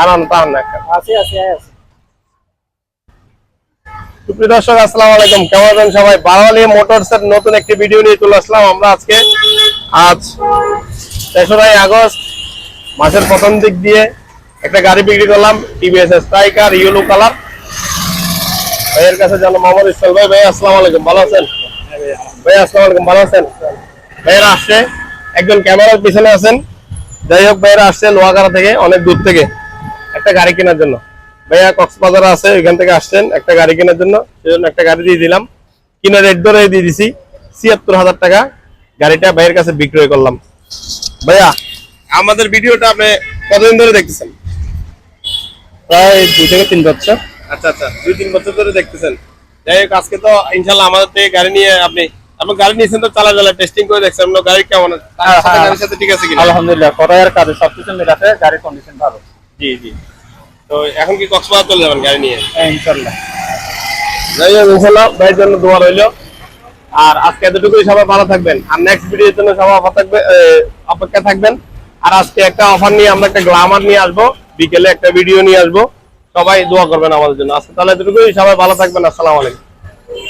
আনান পান না একটা আছে আছে আছে। সুপ্রিয় দর্শক আসসালামু আলাইকুম। কেমন আছেন সবাই? বাঙালি মোটরস এর নতুন একটি ভিডিও নিয়ে চলে আসলাম আমরা আজকে। আজ তেসরাই আগস্ট মাসের প্রথম দিক দিয়ে একটা গাড়ি বিক্রি করলাম টিভিএস স্ট্রাইকার ইয়েলো কালার ভাইয়ের কাছে জানো মোহাম্মদ ইসলাম ভাই ভাই আসসালামু আলাইকুম। ভালো আছেন? ভাই আসসালামু আলাইকুম। ভালো আছেন? ভাইয়েরা আসছে। একজন ক্যামেরার পিছনে আছেন। যাই হোক ভাইয়েরা আসছে লোহাগাড়া থেকে অনেক দূর থেকে। একটা গাড়ি কেনার জন্য। ভাইয়া কক্সবাজার আছে ওইখান থেকে আসছেন একটা গাড়ি কেনার জন্য। সেজন্য একটা গাড়ি দিয়ে দিলাম। কিনে রেট ধরে দিয়ে দিছি ছিয়াত্তর হাজার টাকা। গাড়িটা ভাইয়ের কাছে বিক্রয় করলাম। ভাইয়া আমাদের ভিডিওটা আপনি কতদিন ধরে দেখতেছেন? প্রায় দুই থেকে তিন বছর। আচ্ছা আচ্ছা দুই তিন বছর ধরে দেখতেছেন। যাই হোক আজকে তো ইনশাল্লাহ আমাদের থেকে গাড়ি নিয়ে আপনি আপনি গাড়ি নিয়েছেন তো চালা চালা টেস্টিং করে দেখছেন আপনার গাড়ি কেমন আছে? হ্যাঁ। গাড়ির সাথে ঠিক আছে কিনা? আলহামদুলিল্লাহ করার কাজে সবকিছু মিলাতে গাড়ির কন্ডিশন ভালো। জি জি। তো এখন কি কক্সবাজার চলে যাবেন গাড়ি নিয়ে? হ্যাঁ ইনশাল্লাহ যাই হোক ইনশাল্লাহ ভাইয়ের জন্য দোয়া রইল। আর আজকে এতটুকুই সবাই ভালো থাকবেন। আর নেক্সট ভিডিওর জন্য সবাই অপেক্ষা থাকবে অপেক্ষা থাকবেন। আর আজকে একটা অফার নিয়ে আমরা একটা গ্লামার নিয়ে আসব। বিকেলে একটা ভিডিও নিয়ে আসব। সবাই দোয়া করবেন আমাদের জন্য। আজকে তাহলে এতটুকুই সবাই ভালো থাকবেন। আসসালামু আলাইকুম।